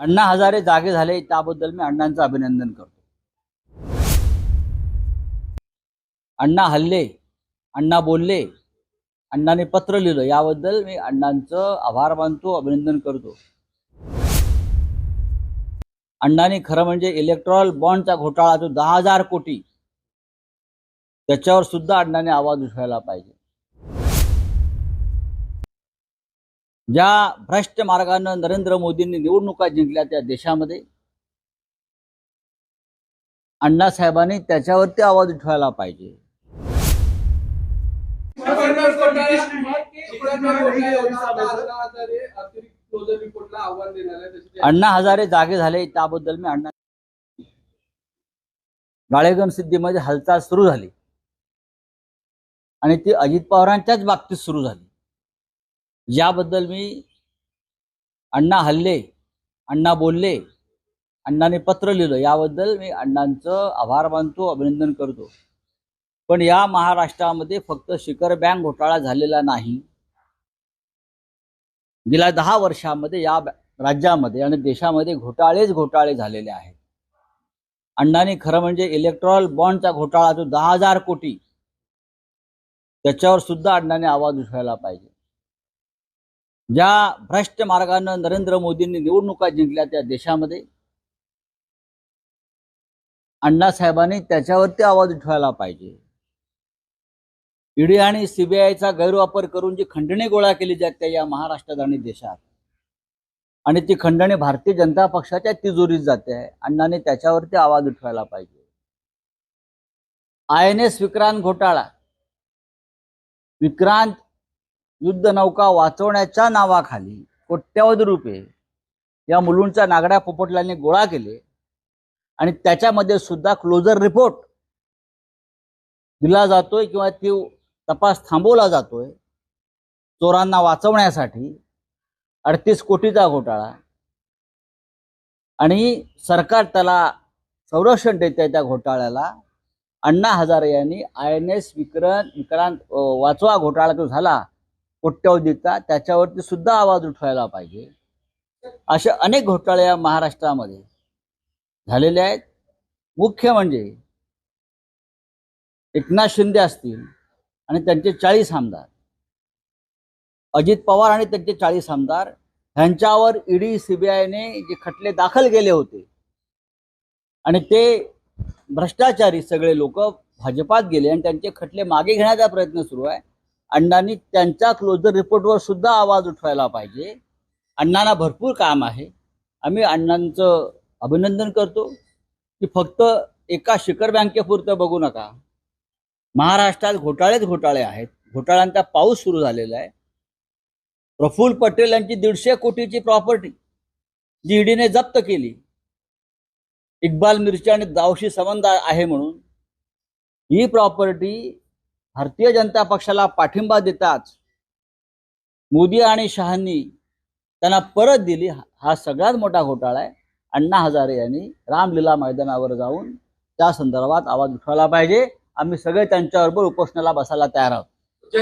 अण्णा हजारे जागे झाले त्याबद्दल मी अण्णांचं अभिनंदन करतो. अण्णा हल्ले अण्णा बोलले अण्णाने पत्र लिहिलं याबद्दल मी अण्णांचं आभार मानतो अभिनंदन करतो. अण्णांनी खरं म्हणजे इलेक्ट्रॉल बॉन्डचा घोटाळा जो दहा हजार कोटी त्याच्यावर सुद्धा अण्णाने आवाज उठवायला पाहिजे. ज्या भ्रष्ट मार्गानं नरेंद्र मोदींनी निवडणुका जिंकल्या त्या देशामध्ये अण्णासाहेबांनी त्याच्यावरती आवाज उठवायला पाहिजे. अण्णा हजारे जागे झाले त्याबद्दल मी अण्णा गाळेगण सिद्धीमध्ये हालचाल सुरू झाली. आणि ती अजित पवारांच्याच बाबतीत सुरू झाली. याबद्दल मी अण्णा हल्ले अण्णा बोलले अण्णाने पत्र लिहिलं. याबद्दल मी अण्णांचं आभार मानतो अभिनंदन करतो. पण या महाराष्ट्रामध्ये फक्त शिखर बँक घोटाळा झालेला नाही. गेल्या दहा वर्षामध्ये या राज्यामध्ये आणि देशामध्ये घोटाळेच घोटाळे झालेले आहेत. अण्णांनी खरं म्हणजे इलेक्ट्रॉल बॉन्डचा घोटाळा जो दहा हजार कोटी. त्याच्यावर सुद्धा अण्णाने आवाज उठवायला पाहिजे. ज्या भ्रष्ट मार्गानं नरेंद्र मोदींनी निवडणुका जिंकल्या त्या देशामध्ये अण्णासाहेबांनी त्याच्यावरती आवाज उठवायला पाहिजे. ईडी आणि सीबीआयचा गैरवापर करून जी खंडणी गोळा केली जाते या महाराष्ट्रात आणि देशात आणि ती खंडणी भारतीय जनता पक्षाच्या तिजोरीत जाते आहे अण्णाने त्याच्यावरती आवाज उठवायला पाहिजे. आय एन एस विक्रांत घोटाळा. विक्रांत युद्ध नौका वाचवण्याच्या नावाखाली कोट्यावधी रुपये या मुलूंच्या नागड्या पोपटलांनी गोळा केले. आणि त्याच्यामध्ये सुद्धा क्लोजर रिपोर्ट दिला जातोय किंवा ती तपास थांबवला जातोय. चोरांना वाचवण्यासाठी अडतीस कोटीचा घोटाळा. आणि सरकार त्याला संरक्षण देते त्या घोटाळ्याला. अण्णा हजारे यांनी I N S Vikrant Vikrant वाचवा घोटाळा जो झाला कोट्यवधीचा त्याच्यावरती सुद्धा आवाज उठवायला पाहिजे. असे अनेक घोटाळे या महाराष्ट्रामध्ये झालेले आहेत. मुख्य म्हणजे एकनाथ शिंदे असतील आणि त्यांचे चाळीस आमदार. अजित पवार आणि त्यांचे चाळीस आमदार ह्यांच्यावर ईडी सीबीआयने जे खटले दाखल केले होते आणि ते भ्रष्टाचारी सगळे लोक भाजपात गेले आणि त्यांचे खटले मागे घेण्याचा प्रयत्न सुरू आहे. अण्णांनी त्यांच्या क्लोजर रिपोर्टवर सुद्धा आवाज उठवायला पाहिजे. अण्णांना भरपूर काम आहे. आम्ही अण्णांचं अभिनंदन करतो की फक्त एका शिखर बँकेपुरतं बघू नका. महाराष्ट्रात घोटाळेच घोटाळे आहेत. घोटाळ्यांचा पाऊस सुरू झालेला आहे. प्रफुल्ल पटेल यांची दीडशे कोटीची प्रॉपर्टी जी ईडीने जप्त केली. इक्बाल मिर्ची आणि दावशी संबंध आहे म्हणून. ही प्रॉपर्टी भारतीय जनता पक्षाला पाठिंबा देताच मोदी आणि शहांनी त्यांना परत दिली. हा सगळ्यात मोठा घोटाळा आहे. अण्णा हजारे यांनी रामलीला मैदानावर जाऊन त्या संदर्भात आवाज उठवायला पाहिजे. आम्ही सगळे त्यांच्याबरोबर उपोषणाला बसायला तयार आहोत.